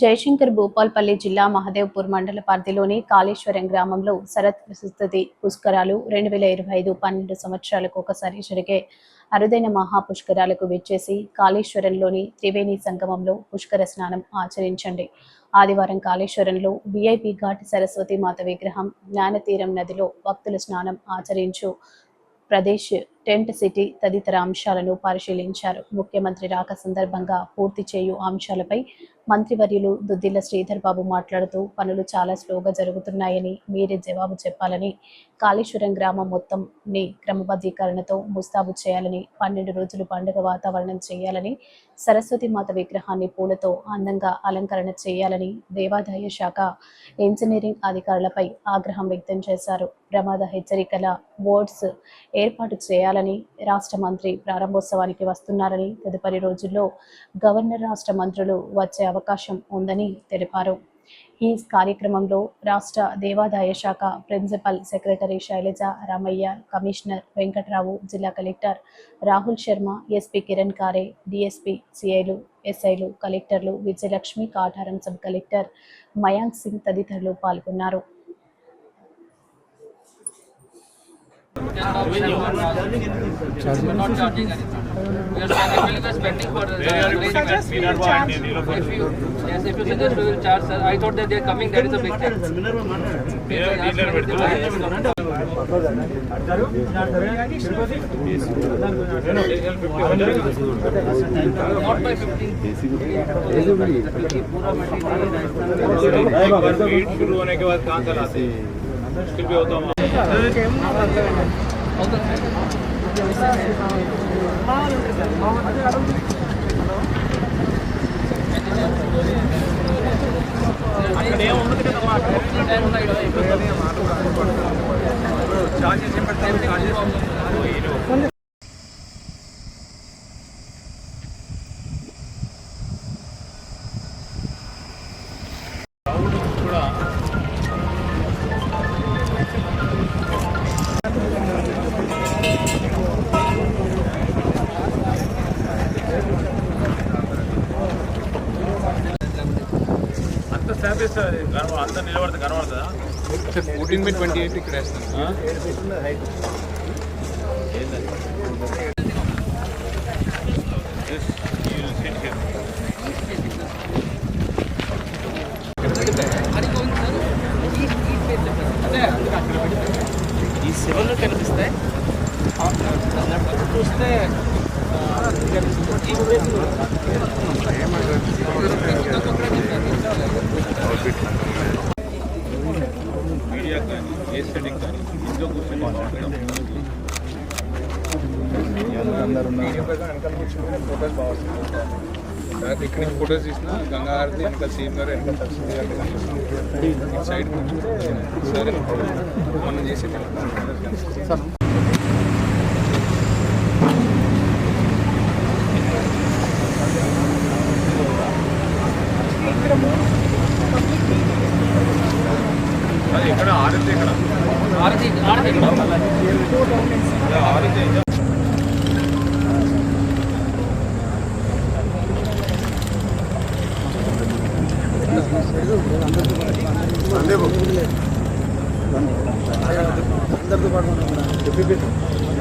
జయశంకర్ భూపాల్పల్లి జిల్లా మహదేవ్పూర్ మండల పరిధిలోని కాళేశ్వరం గ్రామంలో శరత్ ప్రస్తుతి పుష్కరాలు రెండు వేల ఇరవై ఐదు పన్నెండు సంవత్సరాలకు ఒకసారి జరిగే అరుదైన మహా పుష్కరాలకు విచ్చేసి కాళేశ్వరంలోని త్రివేణి సంగమంలో పుష్కర స్నానం ఆచరించండి. ఆదివారం కాళేశ్వరంలో విఐపి ఘాట్ సరస్వతి మాత విగ్రహం జ్ఞానతీరం నదిలో భక్తుల స్నానం ఆచరించు ప్రదేశ్ టెంట్ సిటీ తదితర అంశాలను పరిశీలించారు. ముఖ్యమంత్రి రాక సందర్భంగా పూర్తి చేయు అంశాలపై మంత్రివర్యులు దుద్దిల్ల శ్రీధర్ బాబు మాట్లాడుతూ పనులు చాలా స్లోగా జరుగుతున్నాయని మీరే జవాబు చెప్పాలని కాళేశ్వరం గ్రామం మొత్తంని క్రమబద్ధీకరణతో ముస్తాబు చేయాలని పన్నెండు రోజులు పండుగ వాతావరణం చేయాలని సరస్వతి మాత విగ్రహాన్ని పూలతో అందంగా అలంకరణ చేయాలని దేవాదాయ శాఖ ఇంజనీరింగ్ అధికారులపై ఆగ్రహం వ్యక్తం చేశారు. ప్రమాద హెచ్చరికల బోర్డ్స్ ఏర్పాటు చేయాలి చేయాలని రాష్ట్ర మంత్రి ప్రారంభోత్సవానికి వస్తున్నారని తదుపరి రోజుల్లో గవర్నర్ రాష్ట్ర మంత్రులు వచ్చే అవకాశం ఉందని తెలిపారు. ఈ కార్యక్రమంలో రాష్ట్ర దేవాదాయ శాఖ principal secretary Shailaja Ramaiah commissioner Venkatrao జిల్లా collector Rahul Sharma SP Kiran Khare DSP సిఐలు ఎస్ఐలు కలెక్టర్లు విజయలక్ష్మి కాటారం సబ్ కలెక్టర్ మయాంక్ సింగ్ తదితరులు పాల్గొన్నారు. We are not charging anything. We are specifically spending for the arrangement. Yes, if you suggest, we will charge, sir. I thought that they are coming. That is a big thing. They are dealer with not by 15 पूरा material शुरू होने के बाद कहाँ चलाते हैं skill అవుతాము అక్కడ ఏముండదు కదా ఛార్జెస్ ఏం పెడతాము ఛార్జెస్ వేస్తారు అంత నిలబడితే కనబడుతుందా? ఫోర్టీన్ బై ట్వంటీ ఎయిట్ ఇక్కడ. ఈ శివలు కనిపిస్తాయి. ఇక్కడ నుంచి ఫొటోస్ తీసిన గంగాహారతి వెనక సీఎం గారు వెనక గారు కనిపిస్తుంది సైడ్ సరే మనం చేసే ఇక్కడ ఆరితే ఇక్కడ ఆరితే ఆరితే ఇక్కడ ఆరితే అందరితో పాటు